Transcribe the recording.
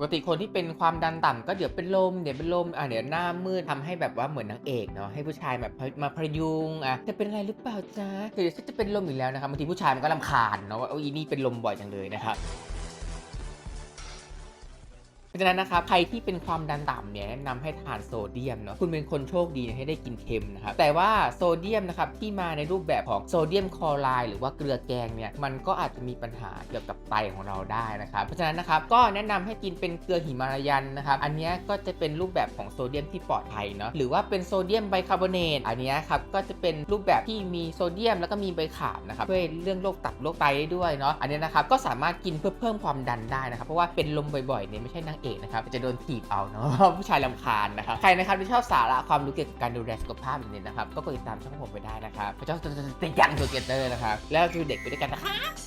ปกติคนที่เป็นความดันต่ำก็เดี๋ยวเป็นลมเดี๋ยวเป็นลมอะเดี๋ยวหน้ามืดทำให้แบบว่าเหมือนนางเอกเนาะให้ผู้ชายแบบมาพยุงอะจะเป็นอะไรหรือเปล่าจ๊ะเดี๋ยวจะเป็นลมอีกแล้วนะครับบางทีผู้ชายมันก็ลำคาญเนาะว่าโอ้ยอีนี่เป็นลมบ่อยจังเลยนะครับะฉะนั้นนะครับใครที่เป็นความดันต่ำเนี่ยแนะนำให้ทานโซเดียมเนาะคุณเป็นคนโชคดีให้ได้กินเค็มนะครับแต่ว่าโซเดียมนะครับที่มาในรูปแบบของโซเดียมคลอไรด์หรือว่าเกลือแกงเนี่ยมันก็อาจจะมีปัญหาเกี่ยวกับไตของเราได้นะครับเพราะฉะนั้นนะครับก็แนะนำให้กินเป็นเกลือหิมาลายันนะครับอันนี้ก็จะเป็นรูปแบบของโซเดียมที่ปลอดภัยเนาะหรือว่าเป็นโซเดียมไบคาร์บอเนตอันนี้ครับก็จะเป็นรูปแบบที่มีโซเดียมแล้วก็มีไบคาร์บนะครับช่วยเรื่องโรคตับโรคไตได้ด้วยเนาะอันนี้นะครับก็สามารถกินเพื่อเพิ่มความดันได้นะครับเพราะว่าเป็นลมบ่อยๆเนี่ยไม่ใช่นางเอกนะครับจะโดนถีบเอาเนาะผู้ชายลำคาญนะครับใครนะครับที่ชอบสาระความรู้เกี่ยวกับการดูแลสุขภาพแบบนี้นะครับก็กดติดตามช่องผมไปได้นะครับพระเจ้าติดยังตัวเกเตอร์นะครับแล้วดูเด็กไปด้วยกันนะครับ